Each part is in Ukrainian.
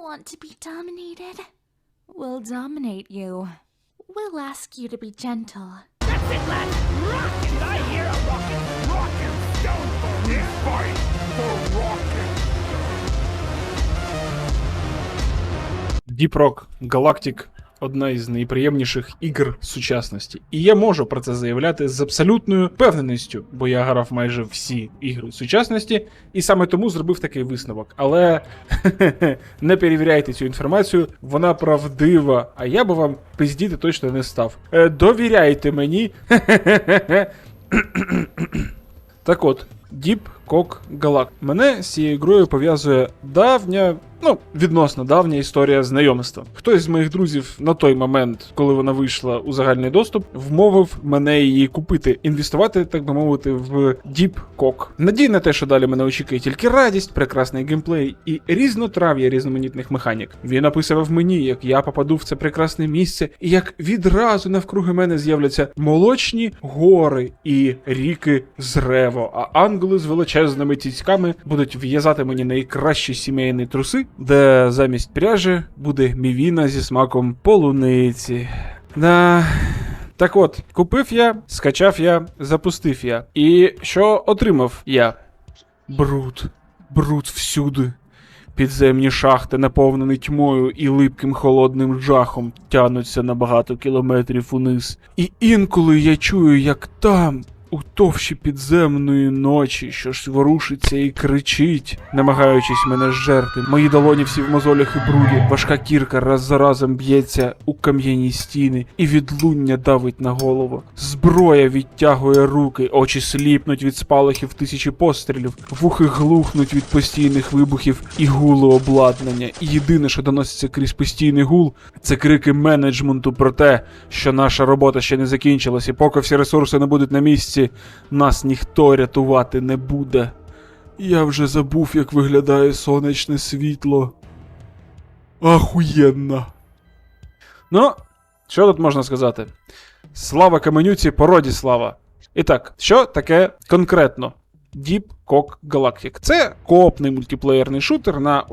Want to be dominated? We'll dominate you. We'll ask you to be gentle. That's it, lads. Rockin'! I hear a rockin', rockin' stone for this fight for rockin'. Deep Rock Galactic одна із найприємніших ігр сучасності. І я можу про це заявляти з абсолютною впевненістю, бо я грав майже всі ігри сучасності, і саме тому зробив такий висновок. Але не перевіряйте цю інформацію, вона правдива, а я би вам пиздіти точно не став. Е, Довіряйте мені. Так от, Deep Cock Galactic. Мене з цією грою пов'язує давня, ну, відносно давня історія знайомства. Хтось з моїх друзів на той момент, коли вона вийшла у загальний доступ, вмовив мене її купити, інвестувати, так би мовити, в Deep Cock. Надій на те, що далі мене очікує тільки радість, прекрасний геймплей і різнотрав'я різноманітних механік. Він описував мені, як я попаду в це прекрасне місце, і як відразу навкруги мене з'являться молочні гори і ріки з рево, а ангели з величезними цицьками будуть в'язати мені найкращі сімейні труси, де замість пряжі буде мівіна зі смаком полуниці. Да. Так от, купив я, скачав я, запустив я. І що отримав я? Бруд. Бруд всюди. Підземні шахти, наповнені тьмою і липким холодним жахом, тянуться на багато кілометрів униз. І інколи я чую, як там, у товщі підземної ночі, щось ворушиться і кричить, намагаючись мене зжерти. Мої долоні всі в мозолях і бруді, важка кірка раз за разом б'ється у кам'яні стіни, і відлуння давить на голову. Зброя відтягує руки, очі сліпнуть від спалахів тисячі пострілів, вухи глухнуть від постійних вибухів і гулу обладнання. І єдине, що доноситься крізь постійний гул, це крики менеджменту про те, що наша робота ще не закінчилась, і поки всі ресурси не будуть на місці, нас ніхто рятувати не буде. Я вже забув, як виглядає сонячне світло. Ахуєнно. Ну, що тут можна сказати? Слава каменюці, породі слава. І так, що таке конкретно? Deep Cock Galactic. Це коопний мультиплеєрний шутер на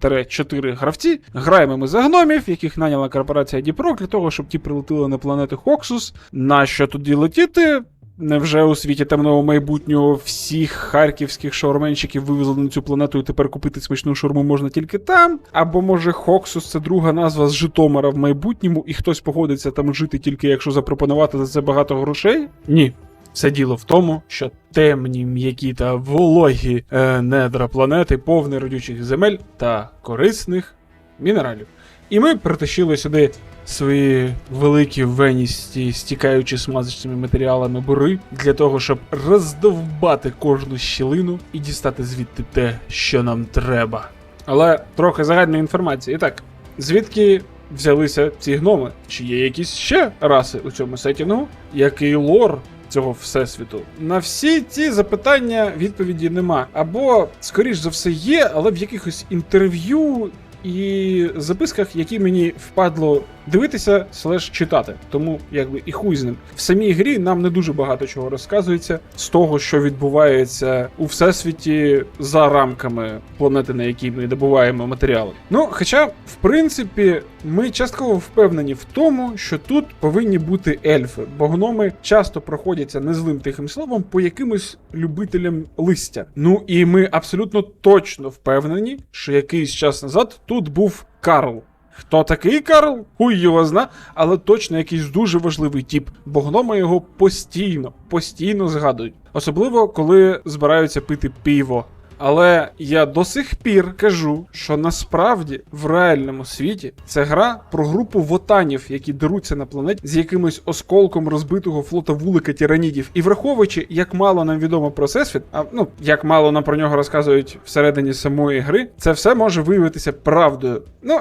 1-4 гравці. Граємо ми за гномів, яких наняла корпорація Deep Rock для того, щоб ті прилетіли на планету Хоксус. На що тоді летіти? Невже у світі темного майбутнього всіх харківських шаурменщиків вивезли на цю планету і тепер купити смачну шаурму можна тільки там? Або може Хоксус це друга назва з Житомира в майбутньому, і хтось погодиться там жити тільки якщо запропонувати за це багато грошей? Ні. Все діло в тому, що темні, м'які та вологі е, недра планети повні родючих земель та корисних мінералів. І ми притащили сюди свої великі веністі, стікаючи смазочними матеріалами бури, для того, щоб роздовбати кожну щілину і дістати звідти те, що нам треба. Але трохи загальної інформації. Так, звідки взялися ці гноми? Чи є якісь ще раси у цьому сетінгу? Який лор цього всесвіту? На всі ці запитання відповіді нема. Або, скоріш за все, є, але в якихось інтерв'ю і записках, які мені впадло дивитися слеш читати. Тому якби і хуй з ним. В самій грі нам не дуже багато чого розказується з того, що відбувається у всесвіті за рамками планети, на якій ми добуваємо матеріали. Ну, хоча, в принципі, ми частково впевнені в тому, що тут повинні бути ельфи, бо гноми часто проходяться незлим тихим словом по якимось любителям листя. Ну і ми абсолютно точно впевнені, що якийсь час назад тут був Карл. Хто такий Карл? Хуй його зна, але точно якийсь дуже важливий тіп, бо гноми його постійно, постійно згадують. Особливо, коли збираються пити пиво. Але я до сих пір кажу, що насправді в реальному світі це гра про групу вотанів, які деруться на планеті з якимось осколком розбитого флота вулика тиранідів. І враховуючи, як мало нам відомо про всесвіт, а ну як мало нам про нього розказують всередині самої гри, це все може виявитися правдою. Ну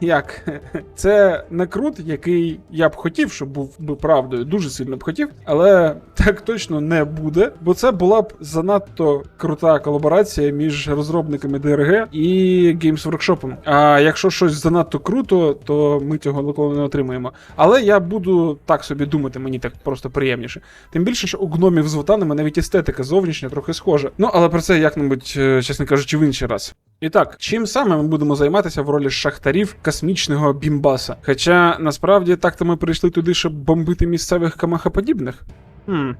як це не крут, який я б хотів, щоб був би правдою, дуже сильно б хотів, але так точно не буде, бо це була б занадто крута колаборація між розробниками ДРГ і Games Workshop. А якщо щось занадто круто, то ми цього ніколи не отримаємо. Але я буду так собі думати, мені так просто приємніше. Тим більше, що у гномів з вотанами навіть естетика зовнішня трохи схожа. Ну але про це як-небудь, е, чесно кажучи, в інший раз. І так, чим саме ми будемо займатися в ролі шахтарів космічного бімбаса? Хоча насправді так-то ми прийшли туди, щоб бомбити місцевих камахоподібних. Хм.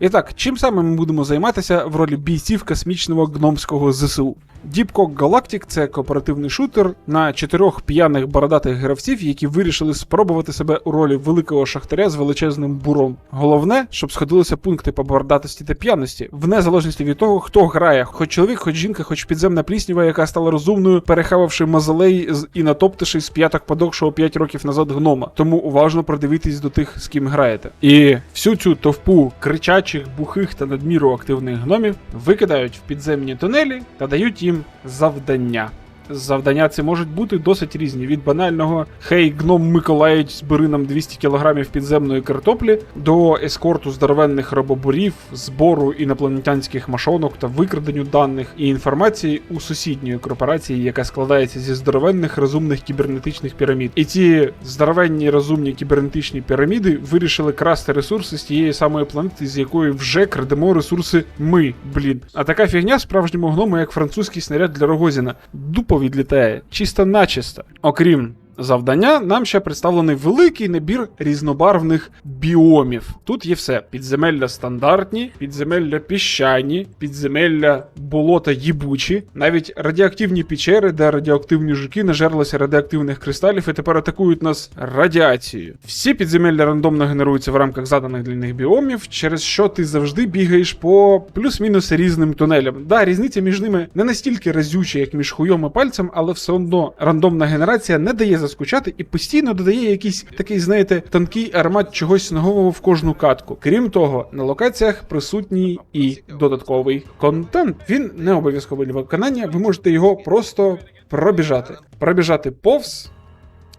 І так, чим саме ми будемо займатися в ролі бійців космічного гномського ЗСУ? Deep Cock Galactic – це кооперативний шутер на чотирьох п'яних бородатих гравців, які вирішили спробувати себе у ролі великого шахтаря з величезним буром. Головне, щоб сходилися пункти по бородатості та п'яності, в незалежності від того, хто грає, хоч чоловік, хоч жінка, хоч підземна пліснява, яка стала розумною, перехававши мазолей і натоптивши з п'яток подохшого 5 років назад гнома. Тому уважно придивітесь до тих, з ким граєте. І всю цю товпу кричачих, бухих та надміру активних гномів викидають в підземні тунелі та дають їм завдання. Завдання ці можуть бути досить різні: від банального Хей, гном Миколаїч, збери нам 200 кілограмів підземної картоплі до ескорту здоровенних робобурів, збору інопланетянських машонок та викраденню даних і інформації у сусідньої корпорації, яка складається зі здоровенних розумних кібернетичних пірамід. І ці здоровенні розумні кібернетичні піраміди вирішили красти ресурси з тієї самої планети, з якої вже крадемо ресурси ми, блін. А така фігня справжньому гному, як французький снаряд для Рогозіна. Дупо відлітає, чисто начисто. Окрім завдання, нам ще представлений великий набір різнобарвних біомів. Тут є все: підземелля стандартні, підземелля піщані, підземелля болота їбучі, навіть радіоактивні печери, де радіоактивні жуки нажерлися радіоактивних кристалів і тепер атакують нас радіацією. Всі підземелля рандомно генеруються в рамках заданих для них біомів, через що ти завжди бігаєш по плюс-мінус різним тунелям. Да, різниця між ними не настільки разюча, як між хуйом і пальцем, але все одно рандомна генерація не дає заскучати і постійно додає якийсь такий, знаєте, тонкий аромат чогось нового в кожну катку. Крім того, на локаціях присутній і додатковий контент. Він не обов'язковий для виконання, ви можете його просто пробіжати. Пробіжати повз,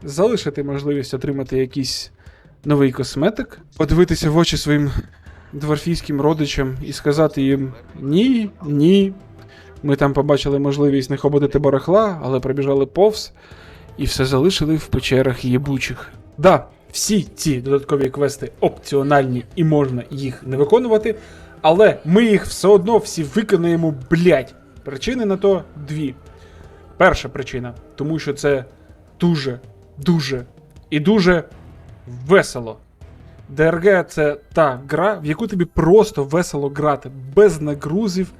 залишити можливість отримати якийсь новий косметик, подивитися в очі своїм дворфійським родичам і сказати їм ні, ні. Ми там побачили можливість не хободити барахла, але пробіжали повз і все залишили в печерах єбучих. Да, всі ці додаткові квести опціональні і можна їх не виконувати, але ми їх все одно всі виконаємо, блять. Причини на то дві. Перша причина, тому що це дуже, дуже і дуже весело. ДРГ це та гра, в яку тобі просто весело грати, без нагрузів,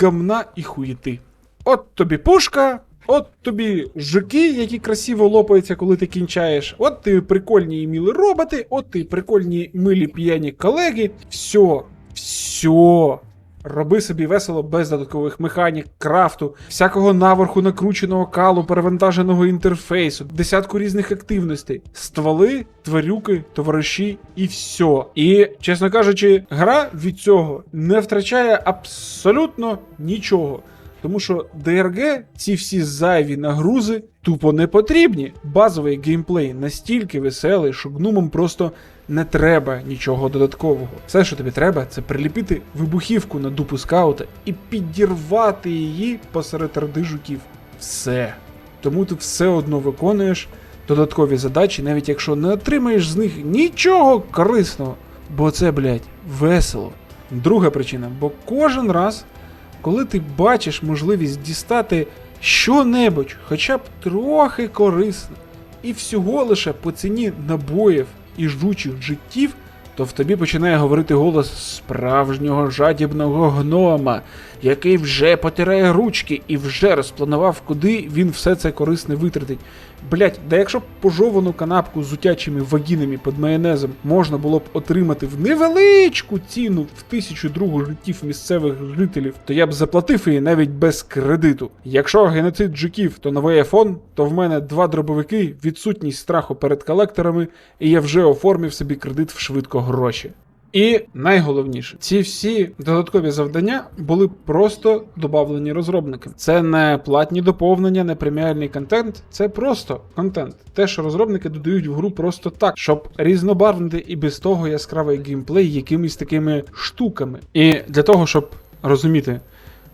гамна і хуєти. От тобі пушка, от тобі жуки, які красиво лопаються, коли ти кінчаєш. От ти прикольні і мілі роботи, от ти прикольні милі п'яні колеги. Все, все. Роби собі весело без додаткових механік, крафту, всякого наверху накрученого калу, перевантаженого інтерфейсу, десятку різних активностей, стволи, тварюки, товариші і все. І, чесно кажучи, гра від цього не втрачає абсолютно нічого. Тому що ДРГ ці всі зайві нагрузи тупо не потрібні. Базовий геймплей настільки веселий, що гнумам просто не треба нічого додаткового. Все, що тобі треба, це приліпити вибухівку на дупу скаута і підірвати її посеред ради жуків. Все. Тому ти все одно виконуєш додаткові задачі, навіть якщо не отримаєш з них нічого корисного. Бо це, блядь, весело. Друга причина, бо кожен раз, коли ти бачиш можливість дістати що-небудь, хоча б трохи корисне, і всього лише по ціні набоїв і жучих життів, то в тобі починає говорити голос справжнього жадібного гнома, який вже потирає ручки і вже розпланував, куди він все це корисне витратить. Блять, да якщо б пожовану канапку з утячими вагінами під майонезом можна було б отримати в невеличку ціну в тисячу другу життів місцевих жителів, то я б заплатив її навіть без кредиту. Якщо геноцид жуків, то новий айфон, то в мене два дробовики, відсутність страху перед колекторами, і я вже оформив собі кредит в швидко гроші. І найголовніше, ці всі додаткові завдання були просто додавлені розробникам. Це не платні доповнення, не преміальний контент, це просто контент. Те, що розробники додають в гру просто так, щоб різнобарвнити і без того яскравий геймплей якимись такими штуками. І для того, щоб розуміти.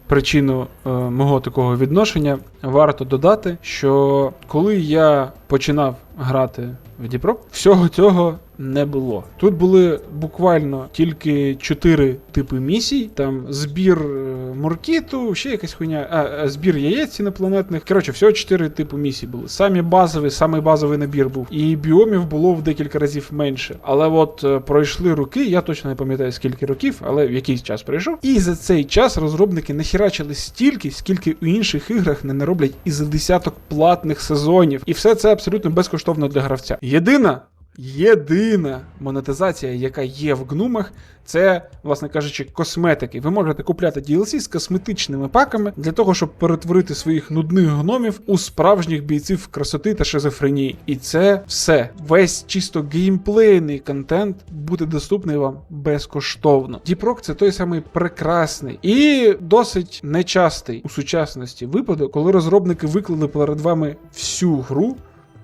Причину е, мого такого відношення варто додати, що коли я починав грати в Діпро, всього цього не було. Тут були буквально тільки чотири типи місій: там збір е, моркіту, ще якась хуйня, а, збір яєць інопланетних. Коротше, всього чотири типу місій були. Самі базові, самий базовий набір був. І біомів було в декілька разів менше. Але от е, пройшли роки, я точно не пам'ятаю скільки років, але в якийсь час пройшов. І за цей час розробники нахерачили стільки, скільки у інших іграх не нароблять і за десяток платних сезонів. І все це абсолютно безкоштовно для гравця. Єдина. Єдина монетизація, яка є в гнумах, це, власне кажучи, косметики. Ви можете купляти DLC з косметичними паками для того, щоб перетворити своїх нудних гномів у справжніх бійців красоти та шизофренії. І це все. Весь чисто геймплейний контент буде доступний вам безкоштовно. Діпрок це той самий прекрасний і досить нечастий у сучасності випадок, коли розробники виклали перед вами всю гру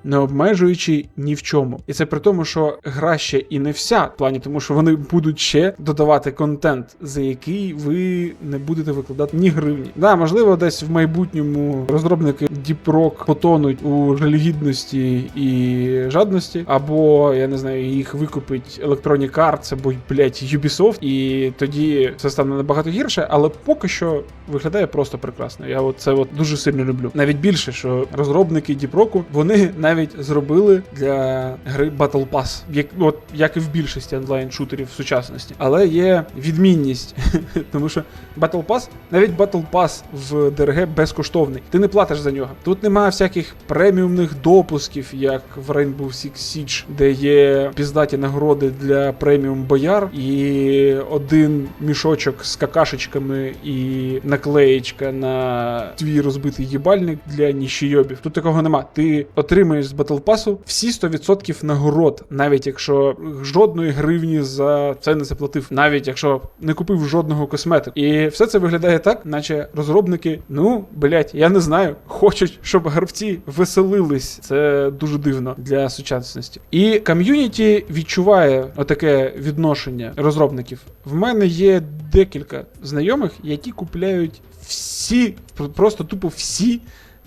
не обмежуючи ні в чому. І це при тому, що гра ще і не вся, в плані тому, що вони будуть ще додавати контент, за який ви не будете викладати ні гривні. Да, можливо, десь в майбутньому розробники Rock потонуть у жалюгідності і жадності, або я не знаю, їх викупить Electronic Arts або блять Ubisoft, і тоді все стане набагато гірше, але поки що виглядає просто прекрасно. Я от це от дуже сильно люблю. Навіть більше, що розробники Rock, вони навіть зробили для гри Battle Pass, як, от, як і в більшості онлайн-шутерів в сучасності. Але є відмінність, тому що Battle Pass, навіть Battle Pass в ДРГ безкоштовний. Ти не платиш за нього. Тут немає всяких преміумних допусків, як в Rainbow Six Siege, де є піздаті нагороди для преміум бояр, і один мішочок з какашечками і наклеєчка на твій розбитий їбальник для ніщийобів. Тут такого нема. Ти отримаєш з Battle Pass всі 100% нагород, навіть якщо жодної гривні за це не заплатив, навіть якщо не купив жодного косметику. І все це виглядає так, наче розробники, ну блять, я не знаю, хочуть, щоб гравці веселились. Це дуже дивно для сучасності. І ком'юніті відчуває отаке відношення розробників. В мене є декілька знайомих, які купляють всі, просто тупо всі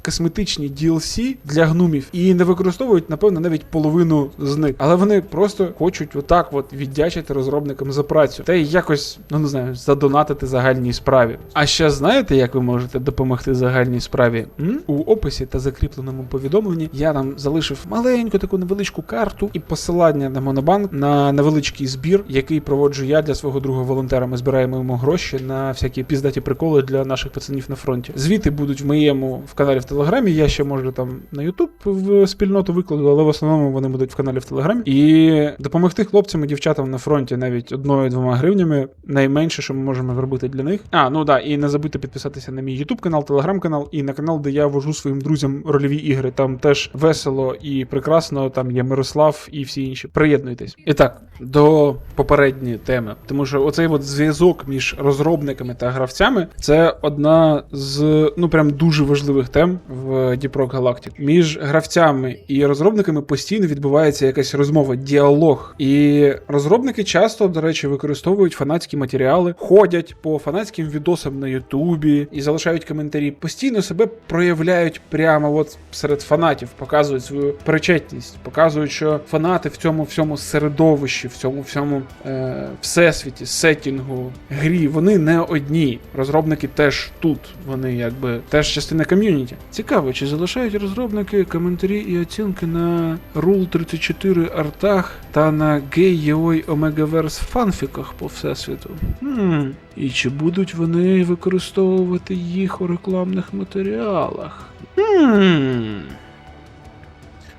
косметичні DLC для гнумів і не використовують, напевно, навіть половину з них. Але вони просто хочуть отак от віддячити розробникам за працю та й якось, ну не знаю, задонатити загальній справі. А ще знаєте, як ви можете допомогти загальній справі? М? У описі та закріпленому повідомленні я там залишив маленьку таку невеличку карту і посилання на Монобанк на невеличкий збір, який проводжу я для свого друга волонтера. Ми збираємо йому гроші на всякі піздаті приколи для наших пацанів на фронті. Звіти будуть в моєму в каналі в Телеграмі. Я ще можу там на Ютуб в спільноту викладу, але в основному вони будуть в каналі в Телеграмі. І допомогти хлопцям і дівчатам на фронті навіть одною-двома гривнями найменше, що ми можемо зробити для них. А, ну да, і не забудьте підписатися на мій Ютуб канал, Телеграм канал і на канал, де я вожу своїм друзям рольові ігри. Там теж весело і прекрасно. Там є Мирослав і всі інші. Приєднуйтесь. І так, до попередньої теми. Тому що оцей от зв'язок між розробниками та гравцями це одна з ну прям дуже важливих тем в Deep Rock Galactic. Між гравцями і розробниками постійно відбувається якась розмова, діалог. І розробники часто, до речі, використовують фанатські матеріали, ходять по фанатським відосам на Ютубі і залишають коментарі. Постійно себе проявляють прямо от серед фанатів, показують свою причетність, показують, що фанати в цьому всьому середовищі, в цьому всьому е, всесвіті, сеттінгу, грі, вони не одні. Розробники теж тут. Вони якби теж частина ком'юніті. Цікаво, чи залишають розробники коментарі і оцінки на Rule 34 артах та на Gay Yoi Omegaverse фанфіках по всесвіту? Хм. І чи будуть вони використовувати їх у рекламних матеріалах? Хм.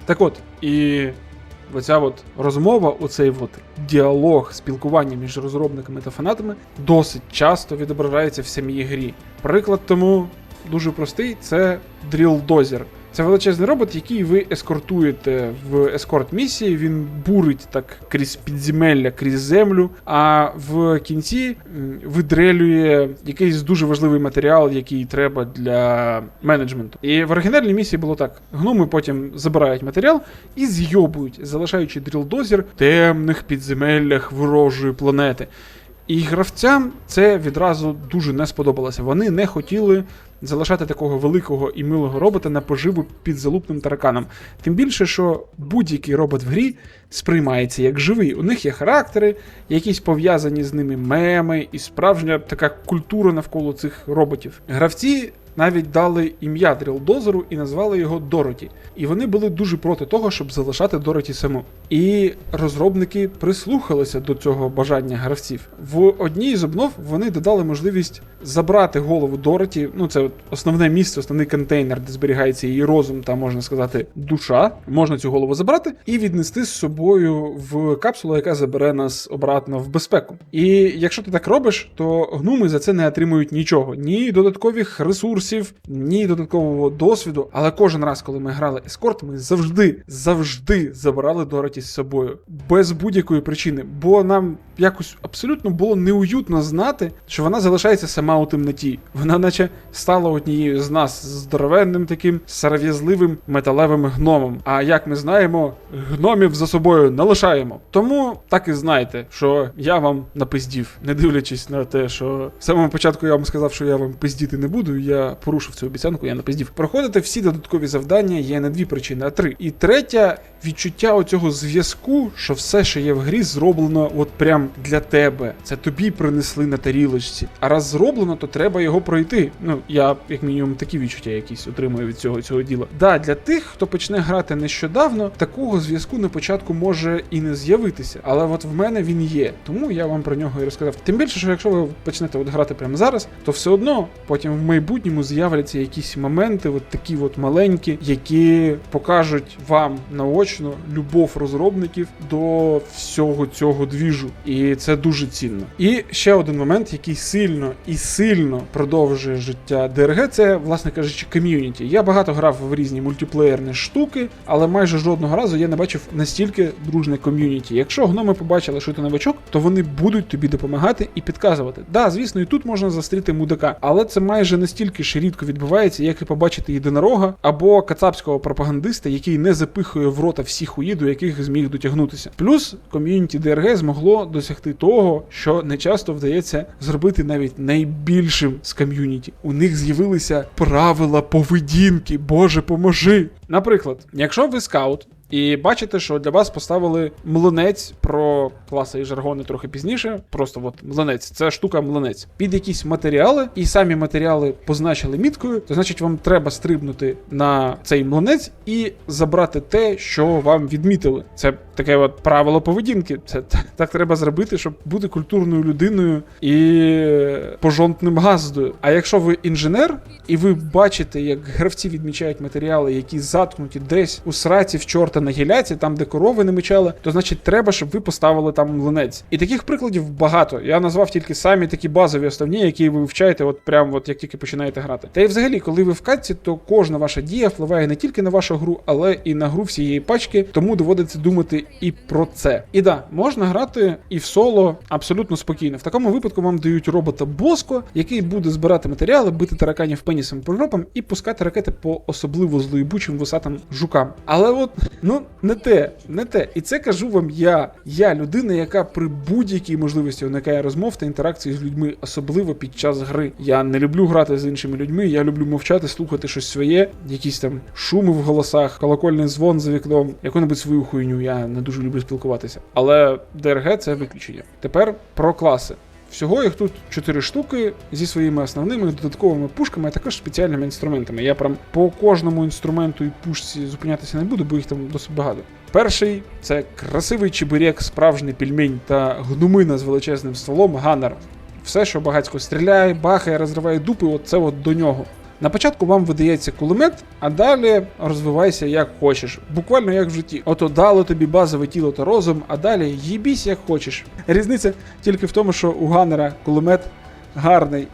Так от, і оця от розмова, оцей от діалог, спілкування між розробниками та фанатами досить часто відображається в самій грі. Приклад тому дуже простий: це Dozer. Це величезний робот, який ви ескортуєте в ескорт місії. Він бурить так крізь підземелля, крізь землю. А в кінці видрелює якийсь дуже важливий матеріал, який треба для менеджменту. І в оригінальній місії було так: гноми потім забирають матеріал і зйобують, залишаючи дрілдозір в темних підземеллях ворожої планети. І гравцям це відразу дуже не сподобалося. Вони не хотіли залишати такого великого і милого робота на поживу під залупним тараканом. Тим більше, що будь-який робот в грі сприймається як живий. У них є характери, якісь пов'язані з ними меми і справжня така культура навколо цих роботів. Гравці навіть дали ім'я Дрілдозеру і назвали його Дороті. І вони були дуже проти того, щоб залишати Дороті саму. І розробники прислухалися до цього бажання гравців. В одній з обнов вони додали можливість забрати голову Дороті. Ну, це основне місце, основний контейнер, де зберігається її розум та можна сказати душа. Можна цю голову забрати і віднести з собою в капсулу, яка забере нас обратно в безпеку. І якщо ти так робиш, то гнуми за це не отримують нічого, ні додаткових ресурсів, ні додаткового досвіду. Але кожен раз, коли ми грали ескорт, ми завжди, завжди забирали Дороті з собою без будь-якої причини, бо нам якось абсолютно було неуютно знати, що вона залишається сама у темноті. Вона, наче, стала однією з нас здоровенним таким сарав'язливим металевим гномом. А як ми знаємо, гномів за собою не лишаємо. Тому так і знайте, що я вам напиздів, не дивлячись на те, що в самому початку я вам сказав, що я вам пиздіти не буду. Я порушив цю обіцянку, я напиздів. Проходити всі додаткові завдання є не дві причини, а три. І третя відчуття оцього зв'язку, що все, що є в грі, зроблено от прям для тебе. Це тобі принесли на тарілочці. А раз зроблено, то треба його пройти. Ну, я, як мінімум, такі відчуття якісь отримую від цього цього діла. Да, для тих, хто почне грати нещодавно, такого зв'язку на початку може і не з'явитися. Але от в мене він є. Тому я вам про нього і розказав. Тим більше, що якщо ви почнете от грати прямо зараз, то все одно потім в майбутньому з'являться якісь моменти, от такі от маленькі, які покажуть вам наочно любов розробників до всього цього двіжу. І це дуже цінно. І ще один момент, який сильно і сильно продовжує життя ДРГ, це, власне кажучи, ком'юніті. Я багато грав в різні мультиплеєрні штуки, але майже жодного разу я не бачив настільки дружне ком'юніті. Якщо гноми побачили, що ти новачок, то вони будуть тобі допомагати і підказувати. Да, звісно, і тут можна застріти мудака, але це майже настільки ж рідко відбувається, як і побачити єдинорога або кацапського пропагандиста, який не запихує в рота всі хуї, до яких зміг дотягнутися. Плюс ком'юніті ДРГ змогло досягти того, що не часто вдається зробити навіть найбільшим з ком'юніті. У них з'явилися правила поведінки. Боже, поможи! Наприклад, якщо ви скаут. І бачите, що для вас поставили млинець про класи і жаргони трохи пізніше. Просто от млинець, це штука млинець. Під якісь матеріали, і самі матеріали позначили міткою, то значить вам треба стрибнути на цей млинець і забрати те, що вам відмітили. Це таке от правило поведінки. Це так треба зробити, щоб бути культурною людиною і пожонтним газдою. А якщо ви інженер, і ви бачите, як гравці відмічають матеріали, які заткнуті десь у сраці в чорта на гіляці, там де корови не мечали, то значить треба, щоб ви поставили там млинець. І таких прикладів багато. Я назвав тільки самі такі базові основні, які ви вивчаєте, от прямо от як тільки починаєте грати. Та й взагалі, коли ви в катці, то кожна ваша дія впливає не тільки на вашу гру, але і на гру всієї пачки, тому доводиться думати і про це. І да, можна грати і в соло абсолютно спокійно. В такому випадку вам дають робота Боско, який буде збирати матеріали, бити тараканів пенісом по і пускати ракети по особливо злоїбучим вусатим жукам. Але от ну не те, не те. І це кажу вам я. Я людина, яка при будь-якій можливості уникає розмов та інтеракції з людьми, особливо під час гри. Я не люблю грати з іншими людьми, я люблю мовчати, слухати щось своє, якісь там шуми в голосах, колокольний дзвон за вікном, яку-небудь свою хуйню. Я не дуже люблю спілкуватися. Але ДРГ це виключення. Тепер про класи. Всього їх тут 4 штуки зі своїми основними додатковими пушками, а також спеціальними інструментами. Я прям по кожному інструменту і пушці зупинятися не буду, бо їх там досить багато. Перший це красивий чебурек, справжній пельмень та гнумина з величезним стволом Ганнер. Все, що багацько стріляє, бахає, розриває дупи, от це от до нього. На початку вам видається кулемет, а далі розвивайся як хочеш. Буквально як в житті. Ото дало тобі базове тіло та розум, а далі їбісь як хочеш. Різниця тільки в тому, що у Ганнера кулемет гарний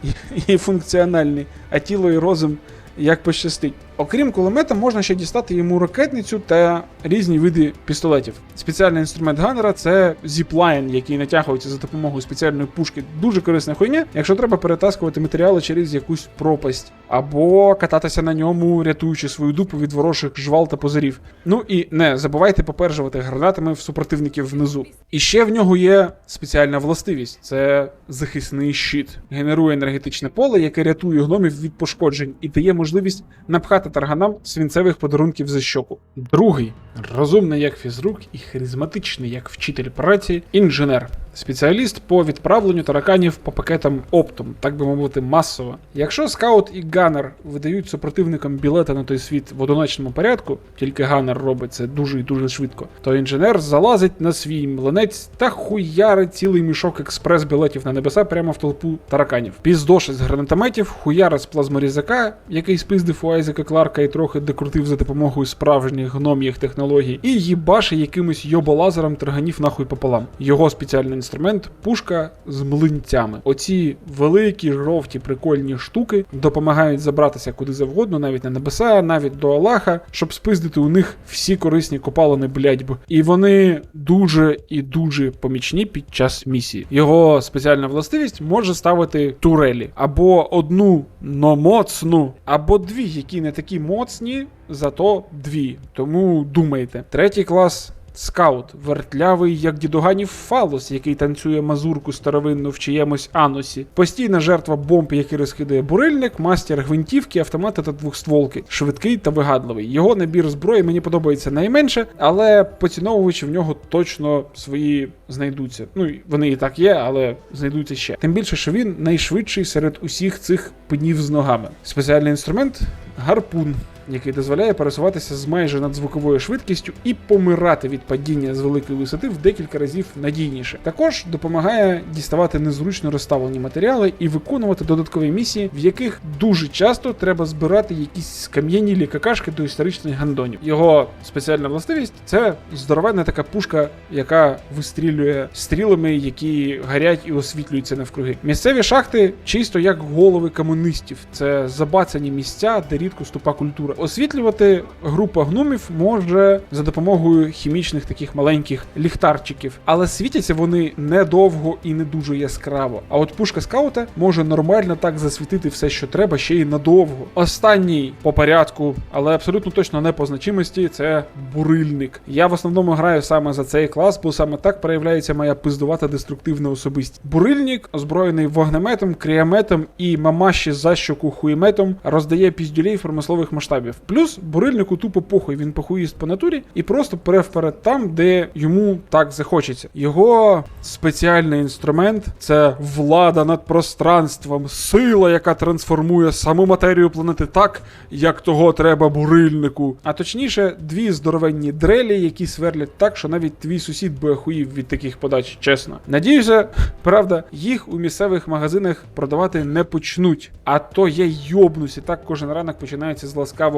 і функціональний, а тіло і розум як пощастить. Окрім кулемета, можна ще дістати йому ракетницю та різні види пістолетів. Спеціальний інструмент ганнера це зіплайн, який натягується за допомогою спеціальної пушки. Дуже корисна хуйня, якщо треба перетаскувати матеріали через якусь пропасть, або кататися на ньому, рятуючи свою дупу від ворожих жвал та позирів. Ну і не забувайте попереджувати гранатами в супротивників внизу. І ще в нього є спеціальна властивість: це захисний щит. Генерує енергетичне поле, яке рятує гномів від пошкоджень і дає можливість напхати тарганам свінцевих подарунків за щоку. Другий розумний як фізрук і харизматичний як вчитель праці, інженер. Спеціаліст по відправленню тараканів по пакетам оптом, так би мовити, масово. Якщо скаут і ганер видають супротивникам білети на той світ в одиночному порядку, тільки ганер робить це дуже і дуже швидко, то інженер залазить на свій млинець та хуярить цілий мішок експрес-білетів на небеса прямо в толпу тараканів. Піздошить з гранатометів, хуяра з плазморізака, який спиздив у Айзека Кларка і трохи декрутив за допомогою справжніх гном'їх технологій, і їбаше якимось йоболазером тарганів нахуй пополам. Його спеціальний інструмент пушка з млинцями. Оці великі, жовті, прикольні штуки допомагають забратися куди завгодно, навіть на небеса, навіть до Аллаха, щоб спиздити у них всі корисні копалини блядьб. І вони дуже і дуже помічні під час місії. Його спеціальна властивість може ставити турелі або одну, но моцну, або дві, які не такі моцні, зато дві. Тому думайте. Третій клас. Скаут, вертлявий, як дідуганів фалос, який танцює мазурку старовинну в чиємусь анусі. Постійна жертва бомб, які розкидає бурильник, мастер гвинтівки, автомати та двохстволки, швидкий та вигадливий. Його набір зброї мені подобається найменше, але поціновувачі в нього точно свої знайдуться. Ну вони і так є, але знайдуться ще. Тим більше, що він найшвидший серед усіх цих пенів з ногами. Спеціальний інструмент гарпун який дозволяє пересуватися з майже надзвуковою швидкістю і помирати від падіння з великої висоти в декілька разів надійніше. Також допомагає діставати незручно розставлені матеріали і виконувати додаткові місії, в яких дуже часто треба збирати якісь скам'янілі какашки до історичних гандонів. Його спеціальна властивість це здоровенна така пушка, яка вистрілює стрілами, які горять і освітлюються навкруги. Місцеві шахти чисто як голови комуністів. Це забацані місця, де рідко ступа культура. Освітлювати група гномів може за допомогою хімічних таких маленьких ліхтарчиків, але світяться вони недовго і не дуже яскраво. А от пушка скаута може нормально так засвітити все, що треба, ще й надовго. Останній по порядку, але абсолютно точно не по значимості, це бурильник. Я в основному граю саме за цей клас, бо саме так проявляється моя пиздувата деструктивна особистість. Бурильник, озброєний вогнеметом, кріометом і мамаші за щоку хуєметом, роздає в промислових масштабів. Плюс бурильнику тупо похуй, він похуїст по натурі і просто пере вперед там, де йому так захочеться. Його спеціальний інструмент це влада над пространством, сила, яка трансформує саму матерію планети так, як того треба бурильнику. А точніше, дві здоровенні дрелі, які сверлять так, що навіть твій сусід би охуїв від таких подач, чесно. Надіюся, правда, їх у місцевих магазинах продавати не почнуть. А то я йобнусь, і так кожен ранок починається з ласкавого.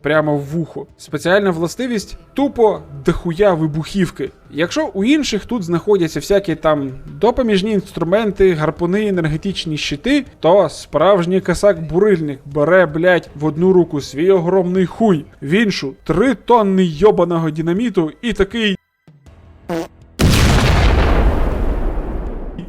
Прямо в вухо. Спеціальна властивість тупо дохуя вибухівки. Якщо у інших тут знаходяться всякі там допоміжні інструменти, гарпуни, енергетичні щити, то справжній косак-бурильник бере, блять, в одну руку свій огромний хуй, в іншу три тонни йобаного динаміту і такий.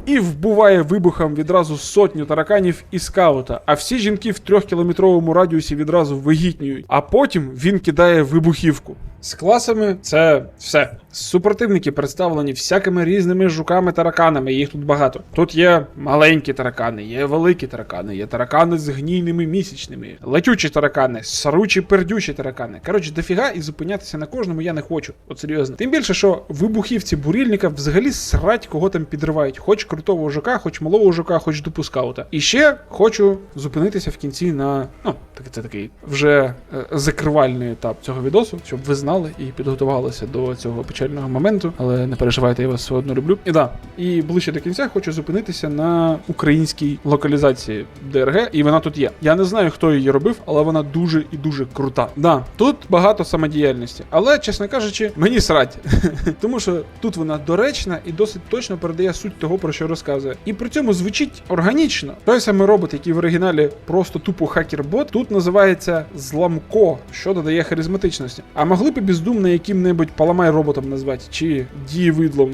І вбиває вибухом відразу сотню тараканів і скаута, а всі жінки в трьохкілометровому радіусі відразу вигітнюють, а потім він кидає вибухівку. З класами це все. Супротивники представлені всякими різними жуками-тараканами, їх тут багато. Тут є маленькі таракани, є великі таракани, є таракани з гнійними місячними, летючі таракани, саручі пердючі таракани. Коротше, дофіга і зупинятися на кожному я не хочу. От серйозно. Тим більше, що вибухівці бурільника взагалі срать кого там підривають. Хоч крутого жука, хоч малого жука, хоч дупу скаута. І ще хочу зупинитися в кінці на. Ну, це такий вже е, закривальний етап цього відосу, щоб ви знали і підготувалися до цього печального моменту, але не переживайте, я вас все одно люблю. І да, і ближче до кінця хочу зупинитися на українській локалізації ДРГ, і вона тут є. Я не знаю, хто її робив, але вона дуже і дуже крута. Да, тут багато самодіяльності, але, чесно кажучи, мені срать. Тому що тут вона доречна і досить точно передає суть того, про що розказує. І при цьому звучить органічно. Той самий робот, який в оригіналі просто тупо хакер-бот, тут називається зламко, що додає харизматичності. А могли б і бездумно яким-небудь паламай роботом назвати, чи дієвидлом.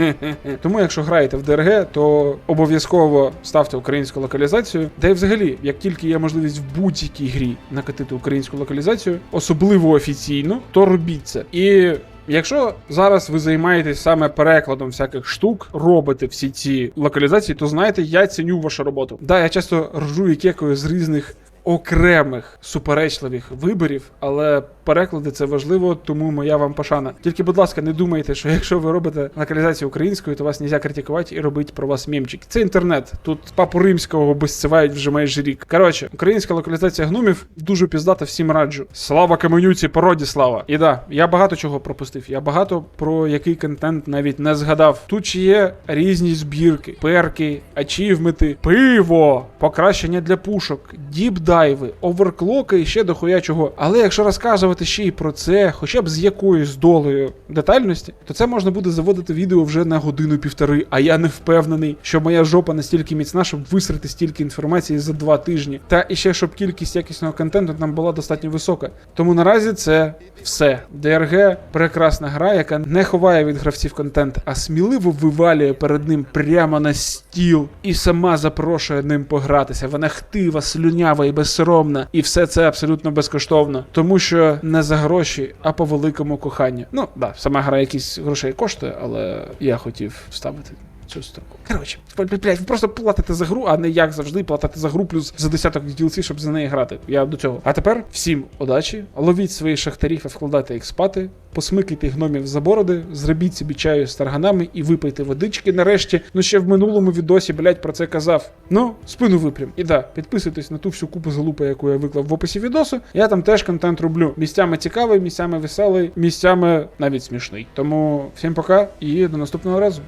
Тому, якщо граєте в ДРГ, то обов'язково ставте українську локалізацію. Та й взагалі, як тільки є можливість в будь-якій грі накатити українську локалізацію, особливо офіційно, то робіть це. І Якщо зараз ви займаєтесь саме перекладом всяких штук, робите всі ці локалізації, то знаєте, я ціню вашу роботу. Да, я часто ржу і з різних окремих суперечливих виборів, але переклади це важливо, тому моя вам пошана. Тільки, будь ласка, не думайте, що якщо ви робите локалізацію українською, то вас нельзя критикувати і робити про вас мемчик. Це інтернет. Тут папу римського безцівають вже майже рік. Коротше, українська локалізація гномів дуже піздата, всім раджу. Слава каменюці, породі слава. І да, я багато чого пропустив. Я багато про який контент навіть не згадав. Тут ще є різні збірки, перки, ачівмети, пиво, покращення для пушок, діпдайви, оверклоки і ще дохуя чого. Але якщо розказувати ще й про це, хоча б з якоюсь долею детальності, то це можна буде заводити відео вже на годину-півтори. А я не впевнений, що моя жопа настільки міцна, щоб висрати стільки інформації за два тижні. Та і ще щоб кількість якісного контенту там була достатньо висока. Тому наразі це все. ДРГ прекрасна гра, яка не ховає від гравців контент, а сміливо вивалює перед ним прямо на стіл і сама запрошує ним погратися. Вона хтива, слюнява і безсоромна, і все це абсолютно безкоштовно, тому що не за гроші, а по великому коханню. Ну да, сама гра якісь грошей коштує, але я хотів вставити. Цю строку. Коротше, блядь, ви просто платите за гру, а не як завжди платити за гру плюс за десяток DLC, щоб за неї грати. Я до цього. А тепер всім удачі, ловіть своїх шахтарів і вкладайте їх спати, посмикайте гномів за бороди, зробіть собі чаю з тарганами і випийте водички нарешті. Ну ще в минулому відосі, блядь, про це казав. Ну, спину випрям. І да, підписуйтесь на ту всю купу залупи, яку я виклав в описі відосу. Я там теж контент роблю. Місцями цікавий, місцями веселий, місцями навіть смішний. Тому всім пока і до наступного разу.